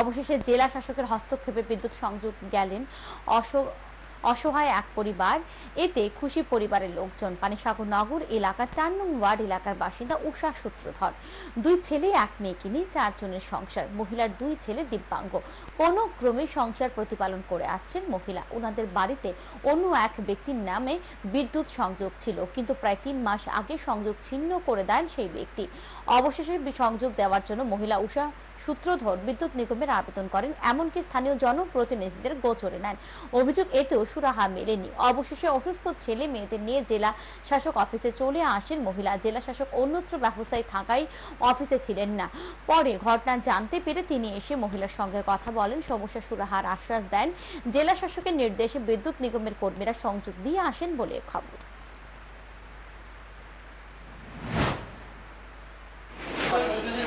অবশেষে জেলা শাসকের হস্তক্ষেপে বিদ্যুৎ সংযোগ গেলেন অসহায় এক পরিবার। এতে খুশি পরিবারের লোকজন, পানিসাগর নগর এলাকার চার নং ওয়ার্ড এলাকার বাসিন্দা উষা সূত্রধর। দুই ছেলে, এক মেয়েকে নিয়ে চারজনের সংসার। মহিলার দুই ছেলে দিব্যাঙ্গ। কোনো ক্রমে সংসার প্রতিপালন করে আসছেন মহিলা। ওনাদের বাড়িতে অন্য এক ব্যক্তির নামে বিদ্যুৎ সংযোগ ছিল, কিন্তু প্রায় তিন মাস আগে সংযোগ ছিন্ন করে দেন সেই ব্যক্তি। অবশেষে সংযোগ দেওয়ার জন্য মহিলা উষা সূত্রধর বিদ্যুৎ নিগমের আবেদন করেন, এমনকি স্থানীয় জনপ্রতিনিধিদের গোচরে নেন। অভিযোগ এতেও সুরাহা মেলেনি। অবশেষে অসুস্থ ছেলে মেয়েদের নিয়ে জেলা শাসক অফিসে চলে আসেন মহিলা। জেলা শাসক অন্যত্র ব্যবস্থায় থাকায় অফিসে ছিলেন না। পরে ঘটনা জানতে পেরে তিনি এসে মহিলার সঙ্গে কথা বলেন। সমস্যা সুরাহার আশ্বাস দেন। জেলা শাসকের নির্দেশে বিদ্যুৎ নিগমের কর্মীরা সংযোগ দিয়ে আসেন বলে খবর।